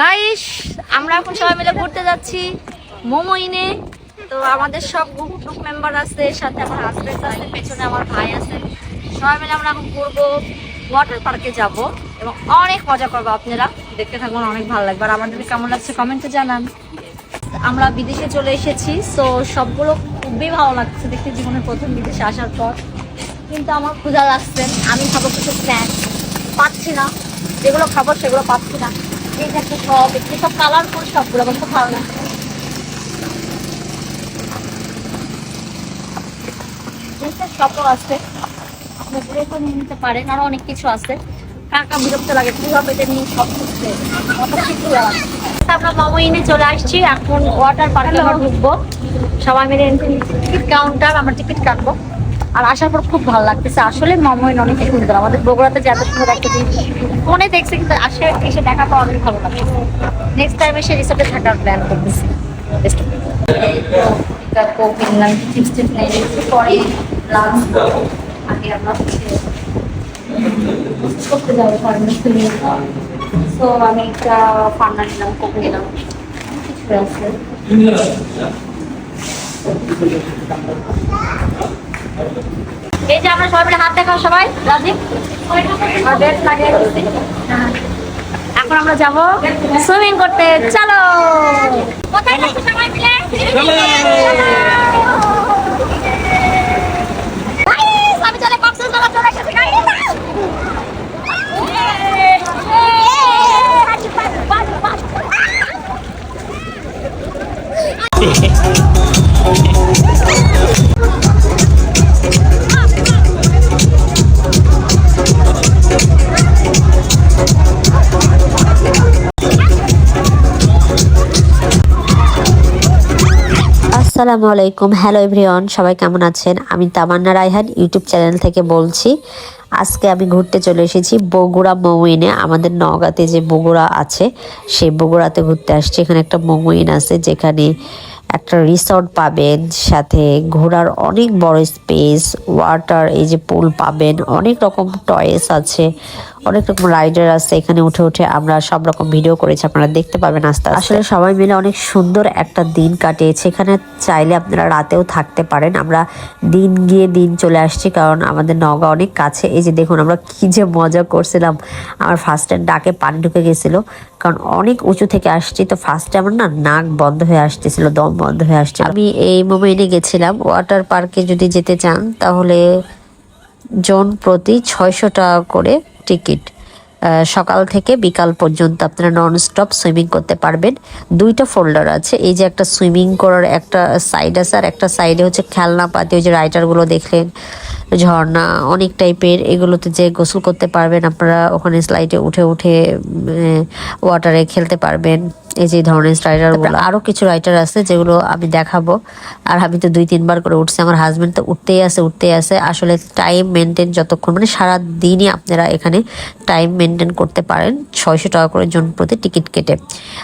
Guys আমরা এখন সবাই মিলে ঘুরতে যাচ্ছি মোমো ইনে তো আমাদের সব গ্রুপ গ্রুপ মেম্বার আছে, সাথে আমার হাজবেন্ড আছে, পেছনে আমার ভাই আছে। সবাই মিলে আমরা এখন ঘুরবো ওয়াটার পার্কে যাব। এবং অনেক মজা করব আপনারা। দেখতে থাকবেন অনেক ভালো লাগবে। আর আমাদের কেমন লাগছে কমেন্টে জানান। আমরা বিদেশে চলে এসেছি তো সবগুলো খুবই ভালো লাগছে দেখতে জীবনের প্রথম বিদেশে আসার পর। কিন্তু আমার ক্ষুধা লাগছে, আমি খাব কিছু স্ন্যাক্স পাচ্ছি না। যেগুলো খাব সেগুলো পাচ্ছি না। এই একটা সব একটু সব কালারফুল সবগুলো আমার খুব ভালো আছে। আরও অনেক কিছু আছে। কাকা বিরক্ত লাগে, কীভাবে ইনে চলে আসছি, এখন ওয়াটার পার্কে ঢুকবো। সবাই মিলে টিকিট কাউন্টার আমরা টিকিট কাটবো। আর আসার পর খুব ভালো লাগতেছে। আসলে মোমো ইন অনেক সুন্দর। আমাদের বগুড়াতে যে এত সুন্দর একটা জিনিস ফোনে দেখছে, কিন্তু আসে, এসে দেখা পাওয়া অনেক ভালো লাগছে। নেক্সট টাইম এসে রিসোর্টে থাকার প্ল্যান করতেছি. কোক কিনলাম চিপস পরে আগে আমরা সো আমি একটা ফান্ডা নিলাম কোক নিলাম। কিছু আছে। এই যে আমরা সবাই মিলে হাত দেখাও সবাই রাজি? আর বেড লাগিয়ে দিচ্ছি। হ্যাঁ। এখন আমরা যাব সুইমিং করতে। চলো। কোথায় সবাই মিলে? আমি চলে কক্সবাজার চলে এসেছি। আসসালামু আলাইকুম। হ্যালো এভরিওয়ান সবাই কেমন আছেন? আমি তামান্না রায়হান ইউটিউব চ্যানেল থেকে বলছি, আজকে আমি ঘুরতে চলে এসেছি বগুড়া মৌইনে। আমাদের নগাতে যে বগুড়া আছে, সেই বগুড়াতে ঘুরতে আসছি। এখানে একটা মৌইন আছে যেখানে একটা রিসর্ট পাবেন, সাথে ঘোরার অনেক বড় স্পেস ওয়াটার এই যে পুল পাবেন, অনেক রকম টয়েস আছে, অনেক রকম রাইডার আছে, এখানে উঠে উঠে আমরা সব রকম ভিডিও করেছি, আপনারা দেখতে পাবেন আস্তে। আসলে সবাই মিলে অনেক সুন্দর একটা দিন কাটিয়েছে, এখানে চাইলে আপনারা রাতেও থাকতে পারেন, আমরা দিন গিয়ে দিন চলে আসছি, কারণ আমাদের নগা অনেক কাছে, এই যে দেখুন আমরা কি যে মজা করছিলাম, আমার ফার্স্ট টাইম ডাকে পানি ঢুকে গেছিল কারণ অনেক উঁচু থেকে আসছি, তো ফার্স্টে আমার না নাক বন্ধ হয়ে আসতেছিল, দম বন্ধ হয়ে আসছে আমি এই মোমেন্টে গেছিলাম ওয়াটার পার্কে যদি যেতে চান, তাহলে জন প্রতি ছয়শো টাকা করে টিকিট সকাল থেকে বিকাল পর্যন্ত আপনারা নন স্টপ সুইমিং করতে পারবেন। দুইটা ফোল্ডার আছে, এই যে একটা সুইমিং করার একটা সাইড আছে, আর একটা সাইডে হচ্ছে খেলনা পাতি, ওই যে রাইটারগুলো দেখলেন। ঝর্ণা অনেক টাইপের, এগুলোতে যে গোসল করতে পারবেন, আপনারা ওখানে স্লাইডে উঠে উঠে ওয়াটারে খেলতে পারবেন। এই যে ধরনের রাইডারগুলো আরও কিছু রাইটার আছে যেগুলো আমি দেখাবো। আর আমি তো দুই, তিনবার করে উঠছি, আমার হাজবেন্ড তো উঠতেই আছে উঠতেই আছে। আসলে টাইম মেনটেন যতক্ষণ মানে সারা দিনই আপনারা এখানে টাইম মেনটেন করতে পারেন। ছয়শো টাকা করে জন প্রতি টিকিট কেটে।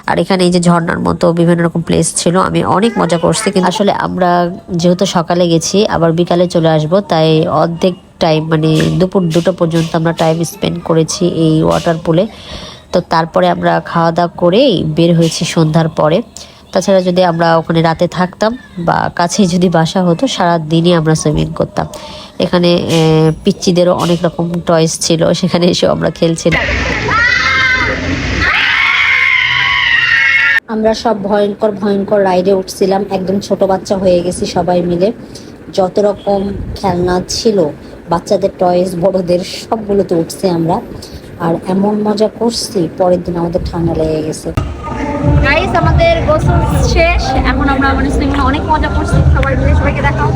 আর এখানে এই যে ঝর্নার মতো বিভিন্ন রকম প্লেস ছিল, আমি অনেক মজা করছি। কিন্তু আসলে আমরা যেহেতু সকালে গেছি, আবার বিকালে চলে আসব, তাই অর্ধেক টাইম মানে দুপুর দুটো পর্যন্ত আমরা টাইম স্পেন্ড করেছি এই ওয়াটার পুলে তো তারপরে আমরা খাওয়া দাওয়া করেই বের হয়েছি সন্ধ্যার পরে। তাছাড়া যদি আমরা ওখানে রাতে থাকতাম বা কাছে যদি বাসা হতো সারা দিনই আমরা সুইমিং করতাম। এখানে পিচ্চিদেরও অনেক রকম টয়েস ছিল, সেখানে এসে আমরা খেলছিলাম। আমরা সব ভয়ঙ্কর ভয়ঙ্কর রাইডে উঠছিলাম। একদম ছোট বাচ্চা হয়ে গেছি সবাই মিলে। যত রকম খেলনা ছিল, বাচ্চাদের টয়েস বড়দের, সবগুলোতে উঠছি আমরা। আর এমন মজা করছি, পরের দিন আমাদের ঠান্ডা লেগে গেছে। গাইস আমাদের গোসল শেষ। এখন আমরা মানে সুইমিং অনেক মজা করছি। সবাই মিলে সবাইকে দেখাও।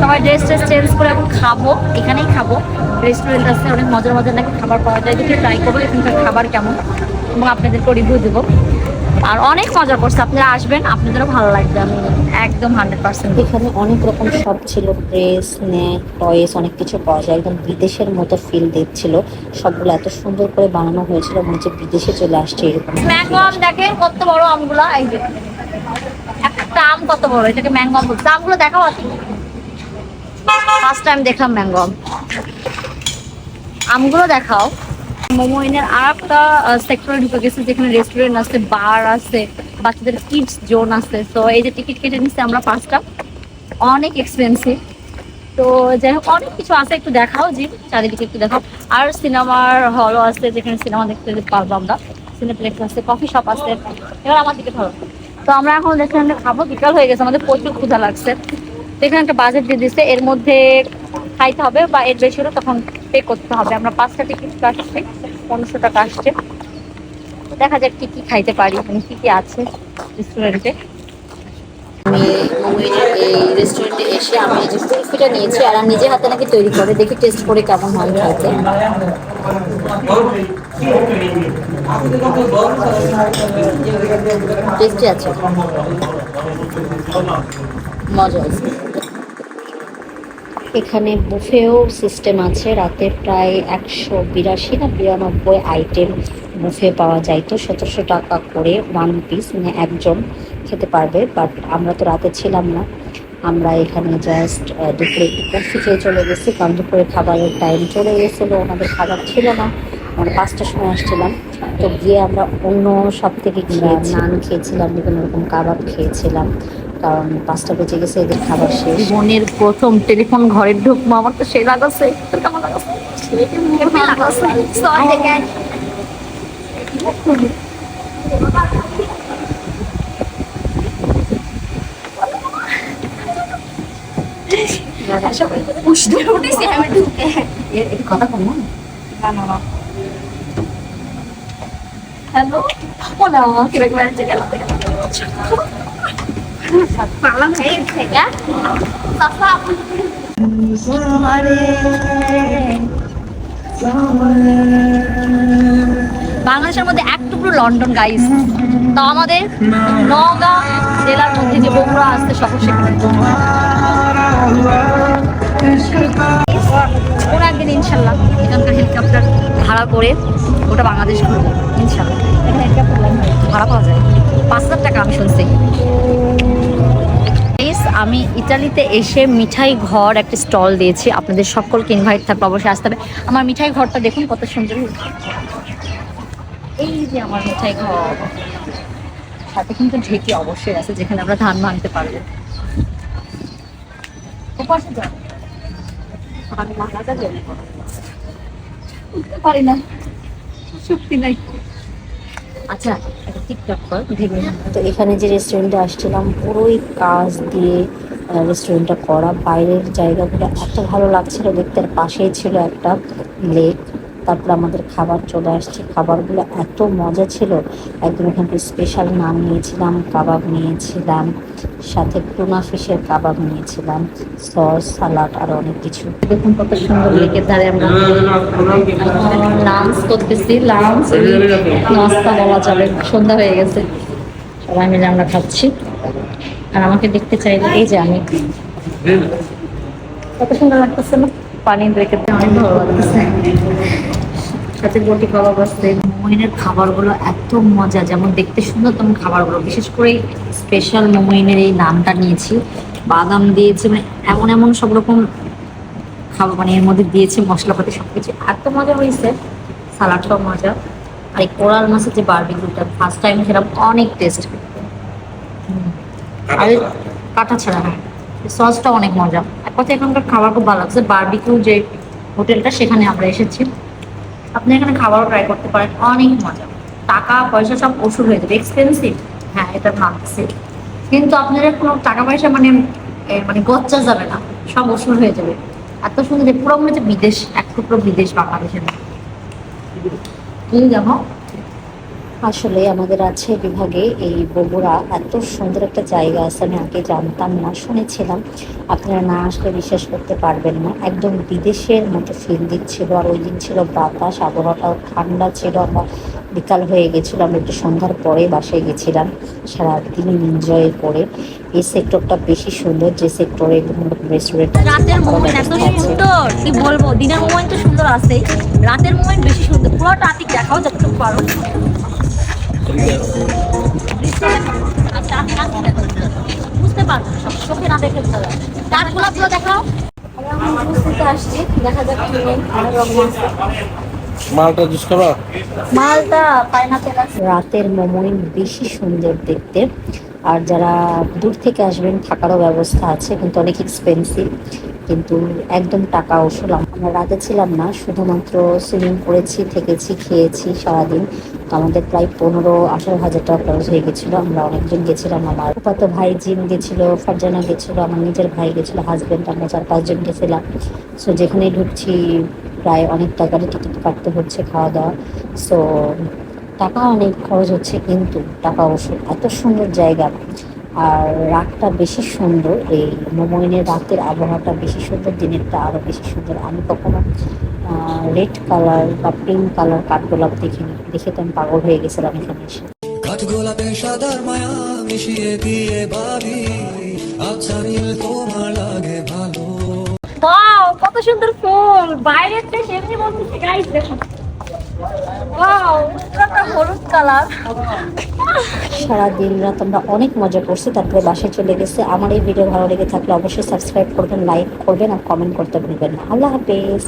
সবাই ড্রেস ট্রেস চেঞ্জ করে এখন খাব। এখানেই খাব। রেস্টুরেন্ট আছে, অনেক মজার মজার নাকি খাবার পাওয়া যায়। দেখি ট্রাই করব এখানকার খাবার কেমন। এবং আপনাদেরকে রিভিউ দেবো। আর অনেক মজা করছে। আপনারা আসবেন আপনাদেরও ভালো লাগবে আমি একদম হান্ড্রেড পার্সেন্ট এখানে অনেক রকম সব ছিল ড্রেস স্ন্যাক টয়েস অনেক কিছু পাওয়া যায়। একদম বিদেশের মতো ফিল দিচ্ছিল সবগুলো এত সুন্দর করে বানানো হয়েছিল মনে হচ্ছে বিদেশে চলে আসছে এরকম। ম্যাঙ্গো আম দেখেন কত বড় আমগুলো এই যে। একটা আম কত বড় এটাকে ম্যাঙ্গো আম বলছে আমগুলো দেখাও আছে ফার্স্ট টাইম দেখলাম ম্যাঙ্গো আম। আমগুলো দেখাও। মোমোইনের আর একটা সেক্টরে ঢুকে গেছে যেখানে রেস্টুরেন্ট আছে বার আছে, বাচ্চাদের কিডস জোন আছে। তো এই যে টিকিট কেটে নিচ্ছে আমরা পাঁচটা। অনেক এক্সপেন্সিভ তো যাই হোক, অনেক কিছু আছে, একটু দেখাও যে চারিদিকে একটু দেখাও। আর সিনেমার হলও আছে, যেখানে সিনেমা দেখতে পারব আমরা। সিনেপ্লেক্স আছে কফি শপ আছে। এবার আমার দিকে ধরো। তো আমরা এখন এখানে খাব, বিকাল হয়ে গেছে, আমাদের প্রচুর ক্ষুধা লাগছে। এখানে একটা বাজেট দিয়ে দিচ্ছে এর মধ্যে খাইতে হবে বা এর বেশি হলে তখন পে করতে হবে। আমরা পাঁচটা টিকিট কাটছি। পনেরোশো টাকা আসছে। দেখা যাক কি কি খাইতে পারি মানে কি কি আছে রেস্টুরেন্টে আমি এই রেস্টুরেন্টে এসে আমি নিয়েছি আর হাতে নাকি তৈরি করে টেস্ট করে কেমন টেস্টি আছে। মজা আছে। এখানে বুফেও সিস্টেম আছে। রাতে প্রায় একশো বিরাশি না বিরানব্বই আইটেম বুফে পাওয়া যায়। তো সতেরোশো টাকা করে ওয়ান পিস মানে একজন খেতে পারবে। বাট আমরা তো রাতে ছিলাম না। আমরা এখানে জাস্ট দুপুরে একটু কফি খেয়ে চলে গেছি। কারণ দুপুরে খাবারের টাইম চলে গেছিল আমাদের খাবার ছিল না। আমরা পাঁচটার সময় আসছিলাম। তো গিয়ে আমরা অন্য সব থেকে খেয়েছি নান খেয়েছিলাম বিভিন্ন রকম কাবাব খেয়েছিলাম। কারণ পাঁচটা বেজে গেছে এদের খাবার শেষ। জীবনের প্রথম টেলিফোন ঘরে ঢুকবো আমার তো সেই লাগাচ্ছে তোর কেমন কথা কম না হ্যালো হোলা কীরকম বেড়াচ্ছে বাংলাদেশের মধ্যে এক টুকরো লন্ডন গাইস তো আমাদের নগাঁ জেলার মধ্যে যে বগুড়া আসতে সেখানে। কোনো একদিন ইনশাল্লাহ এখানকার হেলিকপ্টার ভাড়া করে ওটা বাংলাদেশ ঘুরবো, ইনশাল্লাহ। এখানে ভাড়া পাওয়া যায়। পাঁচ হাজার টাকা আমি শুনছি। আমি ইটালিতে এসে মিঠাই ঘর একটা স্টল দিয়েছি। আপনাদের সকলকে ইনভাইট থাকবে, অবশ্যই আসতে হবে। আমার মিঠাই ঘরটা দেখুন কত সুন্দর। এই যে আমার মিঠাই ঘর। সাথে কিন্তু ঢেকি অবশ্যই আছে, যেখানে আমরা ধান ভাঙতে পারব। আমি মাথাটা জেনে উঠতে পারি না। শক্তি নাই। আচ্ছা একটা টিকটক কর ভেবে তো এখানে যে রেস্টুরেন্টে আসছিলাম পুরোই কাজ দিয়ে রেস্টুরেন্টটা করা। বাইরের জায়গাগুলো এত ভালো লাগছিল দেখতে আর পাশেই ছিল একটা লেক তারপর আমাদের খাবার চলে আসছে। খাবারগুলো এত মজা ছিল। একদম এখানকার স্পেশাল নান নিয়েছিলাম, কাবাব নিয়েছিলাম, সাথে টুনা ফিশের কাবাব নিয়েছিলাম সস সালাড আর অনেক কিছু। দেখুন কত সুন্দর লেকের ধারে আমরা। লাঞ্চ করতেছি লাঞ্চ নাস্তা বলা যাবে। সন্ধ্যা হয়ে গেছে। সবাই মিলে আমরা খাচ্ছি। আর আমাকে দেখতে চাইলে, এই যে আমি। কত সুন্দর লাগতেছে না? পানি রেখে অনেক ভালো লাগতেছে। সাথে বটি কাবাব আছে মোমোইনের খাবারগুলো এত মজা যেমন দেখতে সুন্দর তেমন খাবারগুলো। বিশেষ করে স্পেশাল মোমোইনের এই নামটা নিয়েছি। বাদাম দিয়েছে মানে এমন এমন সব রকম খাবার মানে এর মধ্যে দিয়েছে মশলাপাতি সবকিছু। এত মজা হয়েছে সালাডটাও মজা। আর এই কোরাল মাছের যে বারবিকিউটা ফার্স্ট টাইম খেলাম অনেক টেস্ট আর কাটা ছাড়া হ্যাঁ সসটা অনেক মজা। এক কথা এখানকার খাবার খুব ভালো লাগছে। বারবিকিউ যে হোটেলটা, সেখানে আমরা এসেছি। আপনি এখানে খাবারও ট্রাই করতে পারেন। অনেক মজা। টাকা, পয়সা সব ওষুধ হয়ে যাবে। এক্সপেন্সিভ হ্যাঁ এটা মানছি কিন্তু আপনাদের কোনো টাকা, পয়সা মানে মানে গচ্চা যাবে না। সব ওষুধ হয়ে যাবে। এত সুন্দর পুরো মনে হচ্ছে বিদেশ, এক টুকরো বিদেশ বাংলাদেশের কি জানো? আসলে আমাদের আছে বিভাগে এই বগুড়া। এত সুন্দর একটা জায়গা আছে আমি আগে জানতাম না শুনেছিলাম। আপনারা না আসলে বিশ্বাস করতে পারবেন না। একদম বিদেশের মতো ফিল দিচ্ছিল আর ওই দিন ছিল বাতাস আবহাওয়াটাও ঠান্ডা ছিল আমরা বিকাল হয়ে গেছিল আমরা একটু সন্ধ্যার পরে বাসায় গেছিলাম সারাদিন এনজয় করে। এই সেক্টরটা বেশি সুন্দর যে সেক্টরে রেস্টুরেন্ট রাতের মোমেন্ট এত সুন্দর কি বলব দিনের মোমেন্ট তো সুন্দর আছে রাতের মোমেন্ট বেশি সুন্দর। দেখাও যতটুকু পারো। মালটা জুস খাবা? মালটা পাইনাপেল রাতের মোমোইন বেশি সুন্দর দেখতে। আর যারা দূর থেকে আসবেন, থাকারও ব্যবস্থা আছে, কিন্তু অনেক এক্সপেন্সিভ কিন্তু একদম টাকা ওসুল আমরা রাতে ছিলাম না, শুধুমাত্র সুইমিং করেছি, থেকেছি, খেয়েছি সারাদিন। তো আমাদের প্রায় পনেরো, আঠারো হাজার টাকা খরচ হয়ে গেছিল। আমরা অনেকজন গেছিলাম, আমার উপাত ভাই জিম গেছিল, ফারজানা গেছিল, আমার নিজের ভাই গেছিল হাজব্যান্ড আমরা চার পাঁচজন গেছিলাম। সো যেখানেই ঢুকছি, প্রায় অনেক টাকারই টিকিট কাটতে হচ্ছে খাওয়া দাওয়া। সো টাকা অনেক খরচ হচ্ছে, কিন্তু টাকা অবশ্য এত সুন্দর জায়গা। আর রাতটা বেশি সুন্দর এই মোমোইনের রাতের আবহাওয়াটা বেশি সুন্দর দিনেরটা আরও বেশি সুন্দর। আমি কখনো রেড কালার বা পিঙ্ক কালার কাঠগোলাপ দেখিনি। দেখে তো আমি পাগল হয়ে গেছিলাম এখানে এসে। কাঠ গোলাপে সাদার মায়া মিশিয়ে দিয়ে ভাবি আচ্ছা নীল তোমার লাগে ভালো। কত সুন্দর ফুল। বাইরের থেকে এমনি বলতেছে গাইস দেখুন। ওয়াও পুরোটা হলুদ কালার। সারা দিন রাত আমরা অনেক মজা করছি, তারপরে বাসায় চলে গেছে। আমার এই ভিডিও ভালো লেগে থাকলে অবশ্যই সাবস্ক্রাইব করবেন লাইক করবেন আর কমেন্ট করতে ভুলবেন আল্লাহ হাফেজ।